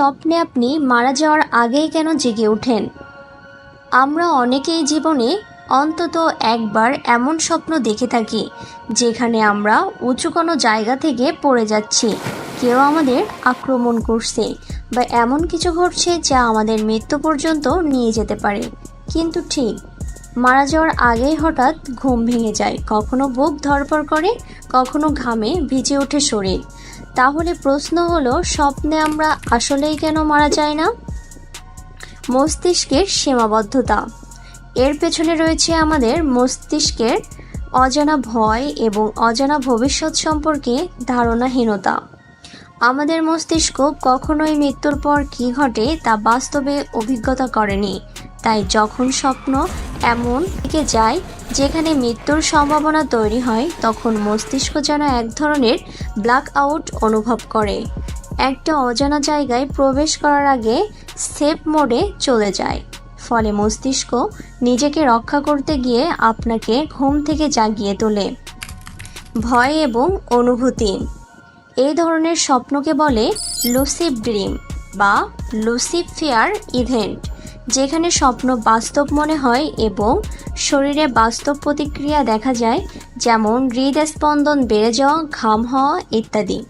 স্বপ্নে আপনি মারা যাওয়ার আগেই কেন জেগে ওঠেন? আমরা অনেকেই জীবনে অন্তত একবার এমন স্বপ্ন দেখে থাকি, যেখানে আমরা উঁচু কোনো জায়গা থেকে পড়ে যাচ্ছি, কেউ আমাদের আক্রমণ করছে বা এমন কিছু ঘটছে যা আমাদের মৃত্যু পর্যন্ত নিয়ে যেতে পারে। কিন্তু ঠিক, মারা যাওয়ার আগেই হঠাৎ ঘুম ভেঙে যায়, কখনো বুক ধরপড় করে, কখনো ঘামে ভিজে ওঠে শরীর। তাহলে প্রশ্ন হলো, স্বপ্নে আমরা আসলেই কেন মারা যায় না? মস্তিষ্কের সীমাবদ্ধতা। এর পেছনে রয়েছে আমাদের মস্তিষ্কের অজানা ভয় এবং অজানা ভবিষ্যৎ সম্পর্কে ধারণাহীনতা। আমাদের মস্তিষ্ক কখনোই মৃত্যুর পর কী ঘটে তা বাস্তবে অভিজ্ঞতা করেনি, তাই যখন স্বপ্ন এমন দিকে যায় যেখানে মৃত্যুর সম্ভাবনা তৈরি হয়, তখন মস্তিষ্ক যেন এক ধরনের ব্ল্যাক আউট অনুভব করে। একটা অজানা জায়গায় প্রবেশ করার আগে সেফ মোডে চলে যায়। ফলে মস্তিষ্ক নিজেকে রক্ষা করতে গিয়ে আপনাকে ঘুম থেকে জাগিয়ে তোলে। ভয় এবং অনুভূতি। এই ধরনের স্বপ্নকে বলে লুসিভ ড্রিম বা লুসিভ ফেয়ার ইভেন্ট যেখানে স্বপ্ন বাস্তব মনে হয় এবং শরীরে বাস্তব প্রতিক্রিয়া দেখা যায়, যেমন হৃদস্পন্দন বেড়ে যাওয়া, ঘাম হওয়া ইত্যাদি।